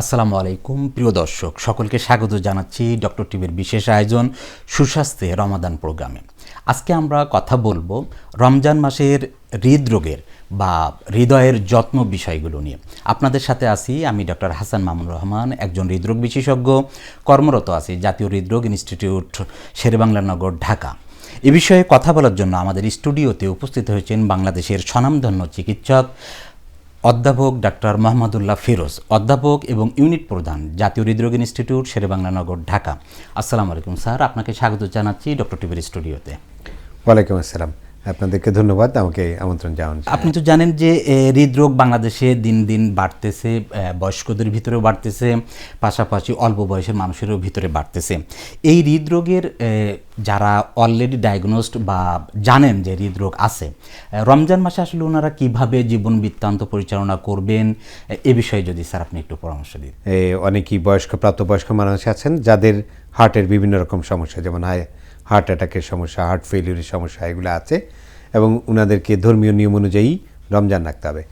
আসসালামু আলাইকুম, প্রিয় দর্শক। সকলকে স্বাগত জানাচ্ছি ডক্টর টিভির বিশেষ আয়োজন সুস্বাস্থ্যে রমাদান প্রোগ্রামে। আজকে আমরা কথা বলব রমজান মাসের হৃদরোগের বা হৃদয়ের যত্ন বিষয়গুলো নিয়ে। আপনাদের সাথে আছি আমি ডক্টর হাসান মামুন রহমান, একজন হৃদরোগ বিশেষজ্ঞ, কর্মরত আছি জাতীয় হৃদরোগ ইনস্টিটিউট শেরেবাংলানগর ঢাকা। এ বিষয়ে কথা বলার জন্য আমাদের স্টুডিওতে উপস্থিত হয়েছেন বাংলাদেশের স্বনামধন্য চিকিৎসক অধ্যাপক ডাক্তার মাহমুদুল্লাহ ফিরোজ, অধ্যাপক এবং ইউনিট প্রধান জাতীয় হৃদরোগ ইনস্টিটিউট, শেরেবাংলানগর, ঢাকা। আসসালামু আলাইকুম স্যার, আপনাকে স্বাগত জানাচ্ছি ডক্টর টিভির স্টুডিওতে। ওয়ালাইকুম আসসালাম। আপনাদেরকে ধন্যবাদ আমাকে আমন্ত্রণ জানান আপনি তো জানেন যে হৃদরোগ বাংলাদেশে দিন দিন বাড়তেছে বয়স্কদের ভিতরেও বাড়তেছে পাশাপাশি অল্প বয়সের মানুষেরও ভিতরে বাড়তেছে। এই হৃদরোগের যারা অলরেডি ডায়াগনোসড বা জানেন যে হৃদরোগ আছে রমজান মাসে আসলে ওনারা কীভাবে জীবন বৃত্তান্ত পরিচালনা করবেন? এ, বিষয়ে যদি স্যার আপনি একটু পরামর্শ দিন অনেকেই বয়স্ক প্রাপ্তবয়স্ক মানুষ আছেন যাদের হার্টের বিভিন্ন রকম সমস্যা যেমন হাই হার্ট অ্যাটাকের সমস্যা হার্ট ফেলিউরের সমস্যা এগুলো আছে এবং ওনাদেরকে ধর্মীয় নিয়ম অনুযায়ী রমজান রাখতে হবে।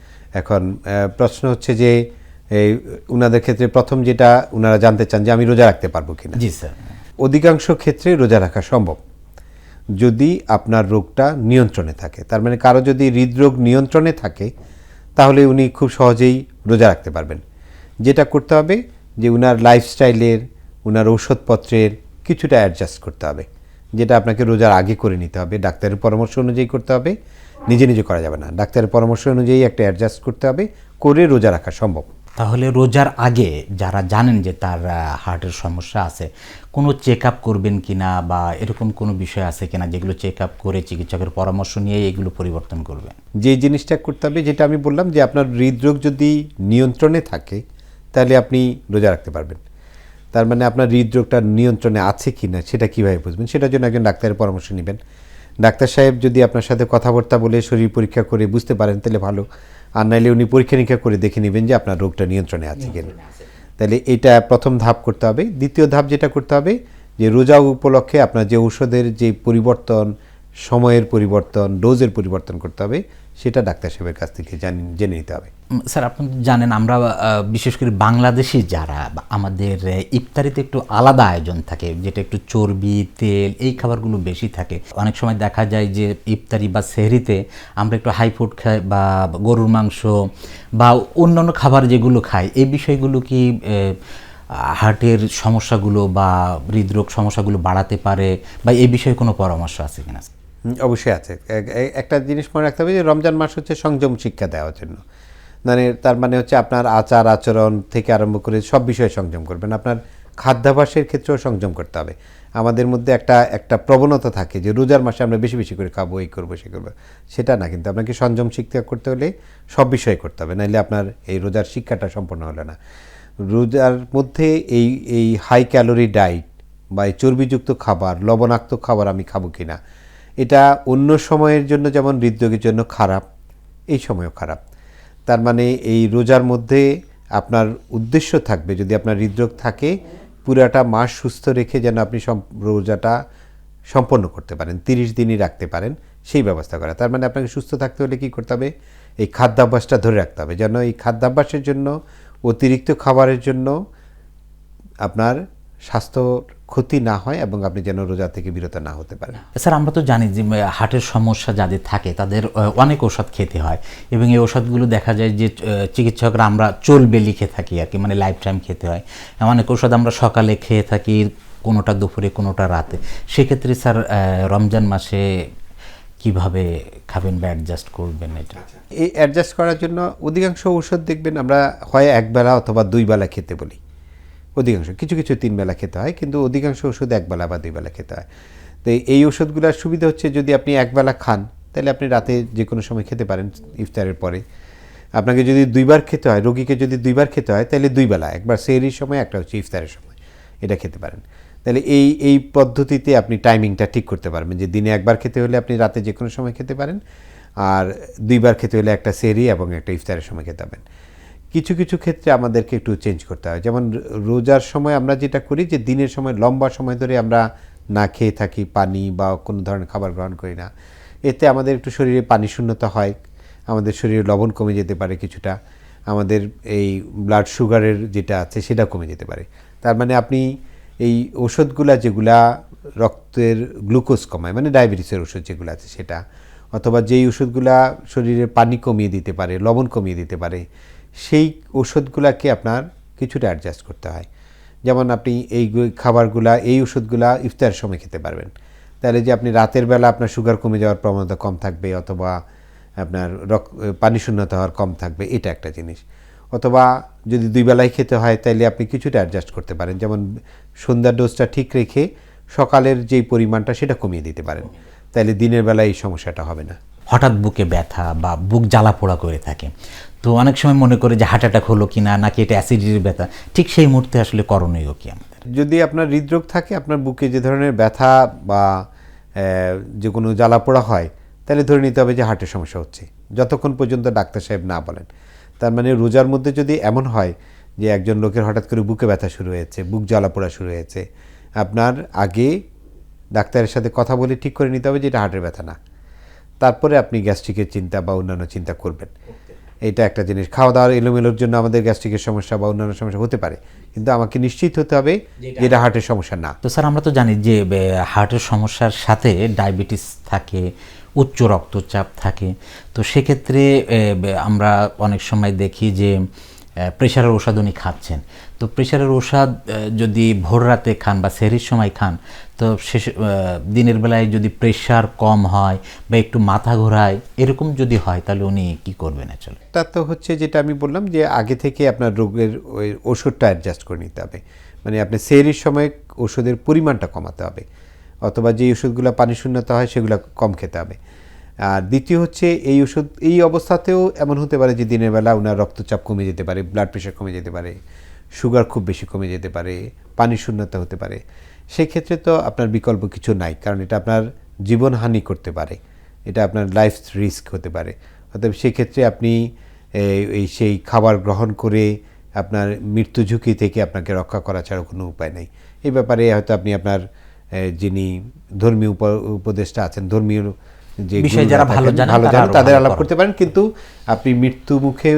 এখন প্রশ্ন হচ্ছে যে এই ওনাদের ক্ষেত্রে প্রথম যেটা ওনারা জানতে চান যে আমি রোজা রাখতে পারব কিনা? জি স্যার। অধিকাংশ ক্ষেত্রে রোজা রাখা সম্ভব। যদি আপনার রোগটা নিয়ন্ত্রণে থাকে তার মানে কারও যদি হৃদরোগ নিয়ন্ত্রণে থাকে তাহলে উনি খুব সহজেই রোজা রাখতে পারবেন। যেটা করতে হবে যে উনার লাইফস্টাইলের উনার ঔষধপত্রের কিছুটা অ্যাডজাস্ট করতে হবে। যেটা আপনাকে রোজার আগে করে নিতে হবে। ডাক্তারের পরামর্শ অনুযায়ী করতে হবে নিজে নিজে করা যাবে না। ডাক্তারের পরামর্শ অনুযায়ী একটা অ্যাডজাস্ট করতে হবে করে রোজা রাখা সম্ভব। তাহলে রোজার আগে যারা জানেন যে তার হার্টের সমস্যা আছে কোনো চেক আপ করবেন কি না বা এরকম কোনো বিষয় আছে কিনা যেগুলো চেক আপ করে চিকিৎসকের পরামর্শ নিয়ে এগুলো পরিবর্তন করবেন। যে জিনিসটা করতে হবে যেটা আমি বললাম যে আপনার হৃদরোগ যদি নিয়ন্ত্রণে থাকে তাহলে আপনি রোজা রাখতে পারবেন। তার মানে আপনার হৃদরোগটা নিয়ন্ত্রণে আছে কি না সেটা কীভাবে বুঝবেন? সেটার জন্য একজন ডাক্তারের পরামর্শ নেবেন। ডাক্তার সাহেব যদি আপনার সাথে কথাবার্তা বলে শরীর পরীক্ষা করে বুঝতে পারেন তাহলে ভালো। আর নাইলে উনি পরীক্ষা নিরীক্ষা করে দেখে নেবেন যে আপনার রোগটা নিয়ন্ত্রণে আছে কিনা। তাহলে এটা প্রথম ধাপ করতে হবে। দ্বিতীয় ধাপ যেটা করতে হবে যে রোজা উপলক্ষে আপনার যে ঔষধের যে পরিবর্তন সময়ের পরিবর্তন ডোজের পরিবর্তন করতে হবে, সেটা ডাক্তার সাহেবের কাছ থেকে জানি নিতে হবে। স্যার, আপনি জানেন আমরা বিশেষ করে বাংলাদেশি যারা আমাদের ইফতারিতে একটু আলাদা আয়োজন থাকে, যেটা একটু চর্বি, তেল, এই খাবারগুলো বেশি থাকে। অনেক সময় দেখা যায় যে ইফতারি বা সেহরিতে আমরা একটু হাই ফুড খাই বা গরুর মাংস বা অন্যান্য খাবার যেগুলো খাই, এই বিষয়গুলো কি হার্টের সমস্যাগুলো বা হৃদরোগ সমস্যাগুলো বাড়াতে পারে বা এই বিষয়ে কোনো পরামর্শ আছে কিনা? অবশ্যই আছে। এক- এক- একটা জিনিস মনে রাখতে হবে যে রমজান মাস হচ্ছে সংযম শিক্ষা দেওয়ার জন্য। মানে তার মানে হচ্ছে আপনার আচার আচরণ থেকে আরম্ভ করে সব বিষয়ে সংযম করবেন। আপনার খাদ্যাভ্যাসের ক্ষেত্রেও সংযম করতে হবে। আমাদের মধ্যে একটা একটা প্রবণতা থাকে যে রোজার মাসে আমরা বেশি বেশি করে খাব, এই করব, সে করব। সেটা না, কিন্তু আপনাকে সংযম শিক্ষা করতে হলে সব বিষয়ে করতে হবে। নাহলে আপনার এই রোজার শিক্ষাটা সম্পূর্ণ হলো না। রোজার মধ্যে এই এই হাই ক্যালোরি ডায়েট বা এই চর্বিযুক্ত খাবার, লবণাক্ত খাবার আমি খাব কিনা এটা অন্য সময়ের জন্য যেমন হৃদরোগের জন্য খারাপ, এই সময়ও খারাপ। তার মানে এই রোজার মধ্যে আপনার উদ্দেশ্য থাকবে, যদি আপনার হৃদরোগ থাকে, পুরাটা মাস সুস্থ রেখে যেন আপনি রোজাটা সম্পন্ন করতে পারেন, তিরিশ দিনই রাখতে পারেন, সেই ব্যবস্থা করা। তার মানে আপনাকে সুস্থ থাকতে হলে কি করতে হবে? এই খাদ্যাভ্যাসটা ধরে রাখতে হবে। যেন এই খাদ্যাভ্যাসের জন্য অতিরিক্ত খাবারের জন্য আপনার স্বাস্থ্য ক্ষতি না হয় এবং আপনি যেন রোজা থেকে বিরত না হতে পারেন। স্যার আমরা তো জানি যে হার্টের সমস্যা যাদের থাকে তাদের অনেক ওষুধ খেতে হয়। এবং এই ওষুধগুলো দেখা যায় যে চিকিৎসকরা আমরা চলবে লিখে থাকি আর কি মানে লাইফ টাইম খেতে হয়। অনেক ওষুধ আমরা সকালে খেয়ে থাকি কোনোটা দুপুরে কোনোটা রাতে। সেক্ষেত্রে স্যার রমজান মাসে কীভাবে খাবেন বা অ্যাডজাস্ট করবেন এটা? এই অ্যাডজাস্ট করার জন্য অধিকাংশ ওষুধ দেখবেন আমরা হয় একবেলা অথবা দুই বেলা খেতে বলি। অধিকাংশ, কিছু কিছু তিন বেলা খেতে হয়, কিন্তু অধিকাংশ ওষুধ একবেলা বা দুই বেলা খেতে হয়। তো এই ওষুধগুলোর সুবিধা হচ্ছে যদি আপনি একবেলা খান, তাহলে আপনি রাতে যে কোনো সময় খেতে পারেন ইফতারের পরে। আপনাকে যদি দুইবার খেতে হয়, রোগীকে যদি দুইবার খেতে হয়, তাহলে দুই বেলা, একবার সেহরির সময়, একটা হচ্ছে ইফতারের সময়, এটা খেতে পারেন। তাহলে এই এই পদ্ধতিতে আপনি টাইমিংটা ঠিক করতে পারবেন যে দিনে একবার খেতে হলে আপনি রাতে যে কোনো সময় খেতে পারেন, আর দুইবার খেতে হলে একটা সেরি এবং একটা ইফতারের সময় খেতে পারেন। কিছু কিছু ক্ষেত্রে আমাদেরকে একটু চেঞ্জ করতে হয়। যেমন রোজার সময় আমরা যেটা করি যে দিনের সময়, লম্বা সময় ধরে আমরা না খেয়ে থাকি পানি বা কোনো ধরনের খাবার গ্রহণ করি না। এতে আমাদের একটু শরীরে পানি শূন্যতা হয়, আমাদের শরীরে লবণ কমে যেতে পারে কিছুটা, আমাদের এই ব্লাড সুগারের যেটা আছে সেটা কমে যেতে পারে। তার মানে আপনি এই ওষুধগুলা যেগুলা রক্তের গ্লুকোজ কমায় মানে ডায়াবেটিসের ওষুধ যেগুলো আছে সেটা, অথবা যেই ওষুধগুলা শরীরে পানি কমিয়ে দিতে পারে, লবণ কমিয়ে দিতে পারে সেই ওষুধগুলাকে আপনার কিছুটা অ্যাডজাস্ট করতে হয়। যেমন আপনি এই খাবারগুলা, এই ওষুধগুলা ইফতারের সময় খেতে পারবেন। তাহলে যে আপনি রাতের বেলা আপনার সুগার কমে যাওয়ার প্রবণতা কম থাকবে অথবা আপনার রক পানি শূন্যতা হওয়ার কম থাকবে, এটা একটা জিনিস। অথবা যদি দুই বেলায় খেতে হয় তাহলে আপনি কিছুটা অ্যাডজাস্ট করতে পারেন। যেমন সন্ধ্যার ডোজটা ঠিক রেখে সকালের যেই পরিমাণটা, সেটা কমিয়ে দিতে পারেন। তাহলে দিনের বেলায় এই সমস্যাটা হবে না। হঠাৎ বুকে ব্যথা বা বুক জ্বালা পোড়া করে থাকে। তো অনেক সময় মনে করে যে হার্ট অ্যাটাক হলো কি না নাকি এটা অ্যাসিডিটির ব্যথা, ঠিক সেই মুহূর্তে আসলে করণীয় কি আমাদের? যদি আপনার হৃদরোগ থাকে, আপনার বুকে যে ধরনের ব্যথা বা যে কোনো জ্বালা পোড়া হয়, তাহলে ধরে নিতে হবে যে হার্টের সমস্যা হচ্ছে। যতক্ষণ পর্যন্ত ডাক্তার সাহেব না বলেন। তার মানে রোজার মধ্যে যদি এমন হয় যে একজন লোকের হঠাৎ করে বুকে ব্যথা শুরু হয়েছে, বুক জ্বালাপোড়া শুরু হয়েছে, আপনার আগে ডাক্তারের সাথে কথা বলে ঠিক করে নিতে হবে যে এটা হার্টের ব্যথা না। তারপরে আপনি গ্যাস্ট্রিকের চিন্তা বা অন্যান্য চিন্তা করবেন। এটা একটা জিনিস। খাওয়া দাওয়ার এলোমেলোর জন্য আমাদের গ্যাস্ট্রিকের সমস্যা বা অন্যান্য সমস্যা হতে পারে। কিন্তু আমাকে নিশ্চিত হতে হবে যে এটা হার্টের সমস্যা না। তো স্যার আমরা তো জানি যে হার্টের সমস্যার সাথে ডায়াবেটিস থাকে উচ্চ রক্তচাপ থাকে। তো সেক্ষেত্রে আমরা অনেক সময় দেখি যে প্রেশারের ওষুধ উনি খাচ্ছেন। তো প্রেশারের ওষুধ যদি ভোর রাতে খান বা সেহরির সময় খান, তো শেষ দিনের বেলায় যদি প্রেশার কম হয় বা একটু মাথা ঘোরায়, এরকম যদি হয়, তাহলে উনি কি করবেন আসলে একটা তো হচ্ছে যেটা আমি বললাম যে আগে থেকে আপনার রোগের ওই ওষুধটা অ্যাডজাস্ট করে নিতে হবে। মানে আপনি সেরির সময় ওষুধের পরিমাণটা কমাতে হবে। অথবা যে ওষুধগুলো পানি শূন্যতা হয়, সেগুলো কম খেতে হবে। আর দ্বিতীয় হচ্ছে এই ওষুধ, এই অবস্থাতেও এমন হতে পারে যে দিনের বেলা ওনার রক্তচাপ কমে যেতে পারে ব্লাড প্রেশার কমে যেতে পারে সুগার খুব বেশি কমে যেতে পারে পানি শূন্যতা হতে পারে। সেই ক্ষেত্রে তো আপনার বিকল্প কিছু নাই, কারণ এটা আপনার জীবনহানি করতে পারে, এটা আপনার লাইফ রিস্ক হতে পারে। অতএব সেক্ষেত্রে আপনি এই- সেই খাবার গ্রহণ করে আপনার মৃত্যু ঝুঁকি থেকে আপনাকে রক্ষা করা ছাড়া কোনো উপায় নেই। এই ব্যাপারে হয়তো আপনি আপনার যিনি ধর্মীয় উপ- উপদেষ্টা আছেন, ধর্মীয় যে বিষয়ে যারা ভালো জানেন, ভালো জানেন তাদের আলাপ করতে পারেন কিন্তু আপনি মৃত্যু মুখে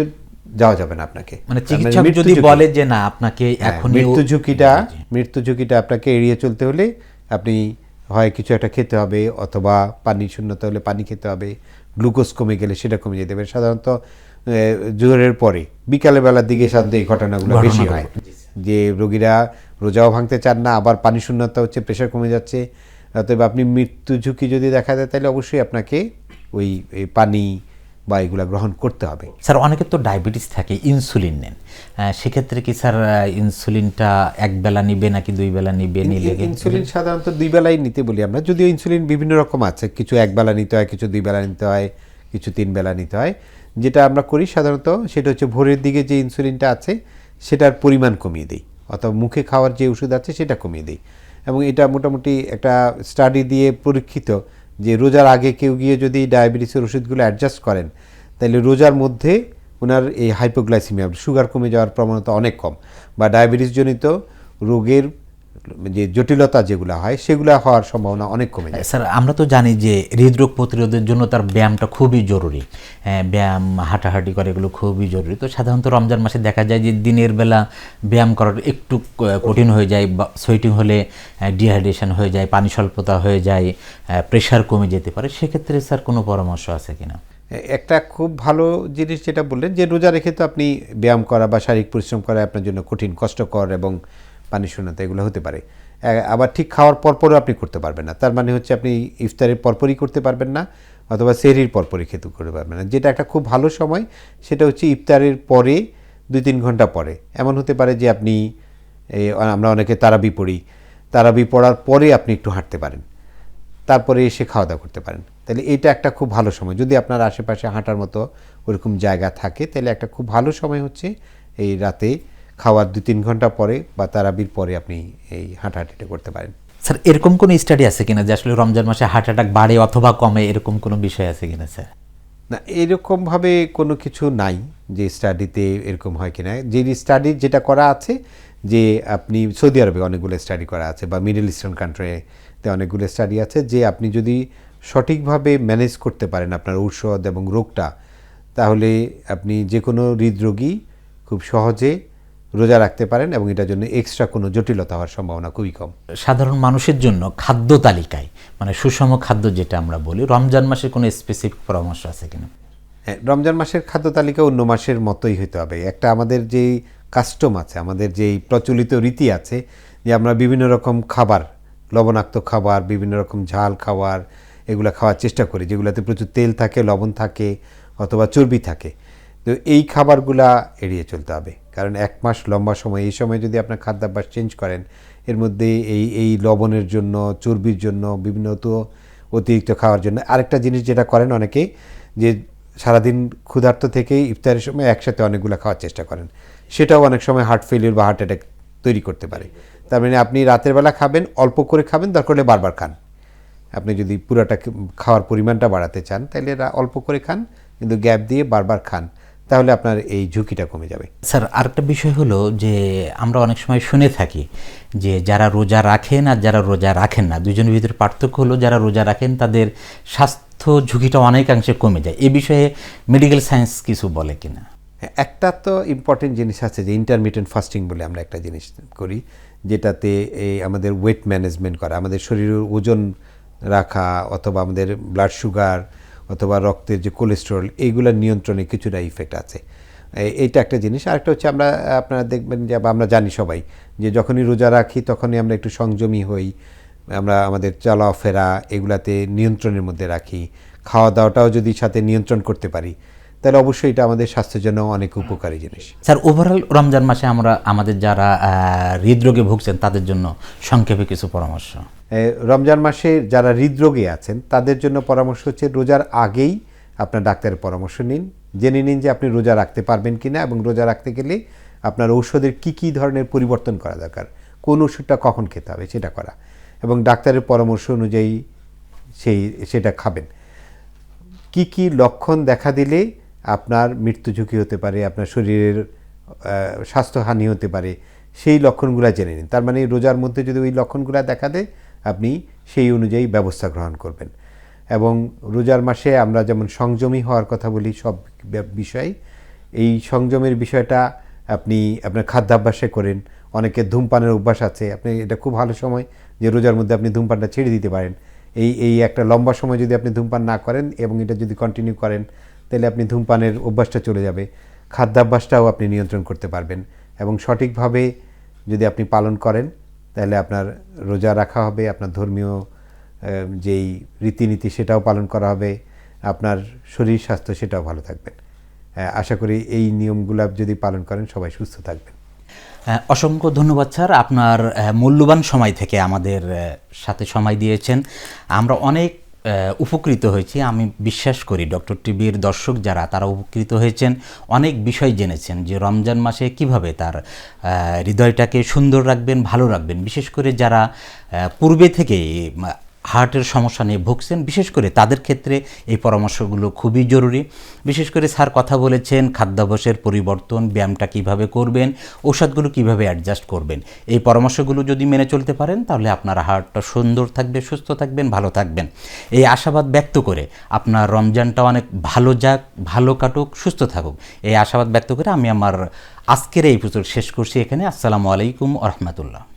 যাওয়া যাবে না আপনাকে। মানে চিকিৎসক যদি বলে যে না আপনাকে হ্যাঁ, এখন মৃত্যু ঝুঁকিটা মৃত্যু ঝুঁকিটা আপনাকে এড়িয়ে চলতে হলে আপনি হয় কিছু একটা খেতে হবে অথবা পানি শূন্যতা হলে পানি খেতে হবে গ্লুকোজ কমে গেলে সেটা কমে যেতে পারে। সাধারণত আহ, জোহরের পরে বিকালে বেলার দিকে সাধারণত এই ঘটনাগুলো বেশি হয়। যে রোগীরা রোজাও ভাঙতে চান না আবার পানি শূন্যতা হচ্ছে প্রেশার কমে যাচ্ছে অতএব আপনি মৃত্যু ঝুঁকি যদি দেখা যায় তাহলে অবশ্যই আপনাকে ওই পানি বা এগুলো গ্রহণ করতে হবে। স্যার অনেকের তো ডায়াবেটিস থাকে ইনসুলিন নেন। সেক্ষেত্রে কি স্যার ইনসুলিনটা এক বেলা নিবে নাকি দুই বেলা নিবে নিলে ইনসুলিন সাধারণত দুই বেলাই নিতে বলি আমরা। যদিও ইনসুলিন বিভিন্ন রকম আছে কিছু এক বেলা নিতে হয় কিছু দুই বেলা নিতে হয় কিছু তিন বেলা নিতে হয়। যেটা আমরা করি সাধারণত সেটা হচ্ছে ভোরের দিকে যে ইনসুলিনটা আছে সেটার পরিমাণ কমিয়ে দিই। অথবা মুখে খাওয়ার যে ওষুধ আছে সেটা কমিয়ে দিই। এবং এটা মোটামুটি একটা স্টাডি দিয়ে পরীক্ষিত যে রোজার আগে কেউ গিয়ে যদি ডায়াবেটিসের ওষুধগুলো অ্যাডজাস্ট করেন, তাহলে রোজার মধ্যে ওনার এই হাইপোগ্লাইসিমিয়া সুগার কমে যাওয়ার প্রবণতা অনেক কম বা ডায়াবেটিসজনিত রোগের যে জটিলতা যেগুলো হয় সেগুলো হওয়ার সম্ভাবনা অনেক কমে যায়। স্যার আমরা তো জানি যে হৃদরোগ প্রতিরোধের জন্য তার ব্যায়ামটা খুবই জরুরি। হ্যাঁ, ব্যায়াম হাঁটাহাঁটি করে এগুলো খুবই জরুরি। তো সাধারণত রমজান মাসে দেখা যায় যে দিনের বেলা ব্যায়াম করার একটু কঠিন হয়ে যায় বা সোয়েটিং হলে ডিহাইড্রেশন হয়ে যায় পানি স্বল্পতা হয়ে যায় প্রেশার কমে যেতে পারে। সেক্ষেত্রে স্যার কোনো পরামর্শ আছে কিনা? একটা খুব ভালো জিনিস যেটা বললেন যে রোজা রেখে তো আপনি ব্যায়াম করা বা শারীরিক পরিশ্রম করা আপনার জন্য কঠিন কষ্টকর এবং পানি শূন্যতা, এগুলো হতে পারে। আবার ঠিক খাওয়ার পরপরও আপনি করতে পারবেন না। তার মানে হচ্ছে আপনি ইফতারের পরপরই করতে পারবেন না, অথবা সেহরির পরপরই খেতে করতে পারবেন না। যেটা একটা খুব ভালো সময়, সেটা হচ্ছে ইফতারের পরে দুই তিন ঘণ্টা পরে। এমন হতে পারে যে আপনি আমরা অনেকে তারাবি পড়ি, তারাবি পড়ার পরে আপনি একটু হাঁটতে পারেন। তারপরে এসে খাওয়া দাওয়া করতে পারেন। তাহলে এটা একটা খুব ভালো সময়। যদি আপনার আশেপাশে হাঁটার মতো ওরকম জায়গা থাকে, তাহলে একটা খুব ভালো সময় হচ্ছে এই রাতে খাওয়ার দু তিন ঘণ্টা পরে বা তারাবির পরে আপনি এই হাঁটাহাঁটিটা করতে পারেন। স্যার এরকম কোনো স্টাডি আছে কিনা যে আসলে রমজান মাসে হার্ট অ্যাটাক বাড়ে অথবা কমে এরকম কোনো বিষয় আছে কিনা স্যার? না এরকমভাবে কোনো কিছু নাই যে স্টাডিতে এরকম হয় কিনা। যে স্টাডি যেটা করা আছে যে আপনি সৌদি আরবে অনেকগুলো স্টাডি করা আছে বা মিডল ইস্টার্ন কান্ট্রিতে অনেকগুলো স্টাডি আছে যে আপনি যদি সঠিকভাবে ম্যানেজ করতে পারেন আপনার ঔষধ এবং রোগটা তাহলে আপনি যে কোনো হৃদরোগী খুব সহজে রোজা রাখতে পারেন এবং এটার জন্য এক্সট্রা কোনো জটিলতা হওয়ার সম্ভাবনা খুবই কম। সাধারণ মানুষের জন্য খাদ্য তালিকায় মানে সুষম খাদ্য যেটা আমরা বলি রমজান মাসের কোনো স্পেসিফিক পরামর্শ আছে কিনা? হ্যাঁ রমজান মাসের খাদ্য তালিকা অন্য মাসের মতোই হতে হবে। একটা আমাদের যেই কাস্টম আছে আমাদের যেই প্রচলিত রীতি আছে যে আমরা বিভিন্ন রকম খাবার লবণাক্ত খাবার বিভিন্ন রকম ঝাল খাবার এগুলো খাওয়ার চেষ্টা করি যেগুলোতে প্রচুর তেল থাকে লবণ থাকে অথবা চর্বি থাকে। তো এই খাবারগুলা এড়িয়ে চলতে হবে। কারণ এক মাস লম্বা সময়, এই সময় যদি আপনার খাদ্যাভ্যাস চেঞ্জ করেন, এর মধ্যে এই এই লবণের জন্য, চর্বির জন্য, বিভিন্ন তো অতিরিক্ত খাওয়ার জন্য, আরেকটা জিনিস যেটা করেন অনেকে যে সারাদিন ক্ষুধার্ত থেকেই ইফতারের সময় একসাথে অনেকগুলো খাওয়ার চেষ্টা করেন। সেটাও অনেক সময় হার্ট ফেলিওর বা হার্ট অ্যাটাক তৈরি করতে পারে। তার মানে আপনি রাতের বেলা খাবেন, অল্প করে খাবেন, দরকার হলে বারবার খান। আপনি যদি পুরাটা খাওয়ার পরিমাণটা বাড়াতে চান তাহলে অল্প করে খান, কিন্তু গ্যাপ দিয়ে বারবার খান। তাহলে আপনার এই ঝুঁকিটা কমে যাবে। স্যার আরেকটা বিষয় হলো যে আমরা অনেক সময় শুনে থাকি যে যারা রোজা রাখেন আর যারা রোজা রাখেন না দুজনের ভিতরে পার্থক্য হলো যারা রোজা রাখেন তাদের স্বাস্থ্য ঝুঁকিটা অনেকাংশে কমে যায়। এ বিষয়ে মেডিকেল সায়েন্স কিছু বলে কিনা? হ্যাঁ, একটা তো ইম্পর্টেন্ট জিনিস আছে যে ইন্টারমিডিয়েন্ট ফাস্টিং বলে আমরা একটা জিনিস করি যেটাতে এই আমাদের ওয়েট ম্যানেজমেন্ট করা আমাদের শরীরের ওজন রাখা অথবা আমাদের ব্লাড সুগার অথবা রক্তের যে কোলেস্টেরল এইগুলোর নিয়ন্ত্রণে কিছুটা ইফেক্ট আছে। এইটা একটা জিনিস। আরেকটা হচ্ছে আমরা, আপনারা দেখবেন যে আমরা জানি সবাই যে, যখনই রোজা রাখি তখনই আমরা একটু সংযমী হই। আমরা আমাদের চলাফেরা এগুলাতে নিয়ন্ত্রণের মধ্যে রাখি। খাওয়া দাওয়াটাও যদি সাথে নিয়ন্ত্রণ করতে পারি। তাহলে অবশ্যই এটা আমাদের স্বাস্থ্যের জন্য অনেক উপকারী জিনিস। স্যার ওভারঅল রমজান মাসে আমরা আমাদের যারা হৃদরোগে ভুগছেন তাদের জন্য সংক্ষেপে কিছু পরামর্শ। রমজান মাসে যারা হৃদরোগে আছেন তাদের জন্য পরামর্শ হচ্ছে রোজার আগেই আপনার ডাক্তারের পরামর্শ নিন। জেনে নিন যে আপনি রোজা রাখতে পারবেন কিনা এবং রোজা রাখতে গেলে আপনার ঔষধের কি কি ধরনের পরিবর্তন করা দরকার কোন ওষুধটা কখন খেতে হবে সেটা করা এবং ডাক্তারের পরামর্শ অনুযায়ী সেই সেটা খাবেন। কি কি লক্ষণ দেখা দিলে আপনার মৃত্যু ঝুঁকি হতে পারে, আপনার শরীরের স্বাস্থ্যহানি হতে পারে, সেই লক্ষণগুলো জেনে নিন। তার মানে রোজার মধ্যে যদি ওই লক্ষণগুলো দেখা দেয়, আপনি সেই অনুযায়ী ব্যবস্থা গ্রহণ করবেন। এবং রোজার মাসে আমরা যেমন সংযমী হওয়ার কথা বলি সব বিষয়, এই সংযমের বিষয়টা আপনি আপনার খাদ্যাভ্যাসে করেন। অনেকে ধূমপানের অভ্যাস আছে, আপনি এটা খুব ভালো সময় যে রোজার মধ্যে আপনি ধূমপানটা ছেড়ে দিতে পারেন। এই এই একটা লম্বা সময় যদি আপনি ধূমপান না করেন এবং এটা যদি কন্টিনিউ করেন তাহলে আপনি ধূমপানের অভ্যাসটা চলে যাবে। খাদ্যাভ্যাসটাও আপনি নিয়ন্ত্রণ করতে পারবেন এবং সঠিকভাবে যদি আপনি পালন করেন, তাহলে আপনার রোজা রাখা হবে, আপনার ধর্মীয় যেই রীতিনীতি সেটাও পালন করা হবে, আপনার শরীর স্বাস্থ্য সেটাও ভালো থাকবেন আশা করি এই নিয়মগুলো যদি পালন করেন, সবাই সুস্থ থাকবেন। অসংখ্য ধন্যবাদ স্যার। আপনার মূল্যবান সময় থেকে আমাদের সাথে সময় দিয়েছেন। আমরা অনেক উপকৃত হয়েছি। আমি বিশ্বাস করি, ডক্টর টিভির দর্শক যারা, তারা উপকৃত হয়েছেন। অনেক বিষয় জেনেছেন যে রমজান মাসে কীভাবে তার হৃদয়টাকে সুন্দর রাখবেন, ভালো রাখবেন। বিশেষ করে যারা পূর্বে থেকে হার্টের সমস্যা নিয়ে ভুগছেন, বিশেষ করে তাদের ক্ষেত্রে এই পরামর্শগুলো খুবই জরুরি। বিশেষ করে স্যার কথা বলেছেন, খাদ্যাভ্যাসের পরিবর্তন, ব্যায়ামটা কীভাবে করবেন, ঔষধগুলো কীভাবে অ্যাডজাস্ট করবেন। এই পরামর্শগুলো যদি মেনে চলতে পারেন, তাহলে আপনার হার্টটা সুন্দর থাকবে, সুস্থ থাকবেন, ভালো থাকবেন। এই আশাবাদ ব্যক্ত করে আপনার রমজানটা অনেক ভালো যাক, ভালো কাটুক, সুস্থ থাকুক। এই আশাবাদ ব্যক্ত করে আমি আমার আজকের এই এপিসোড শেষ করছি এখানে। আসসালামু আলাইকুম রহমতুল্লাহ।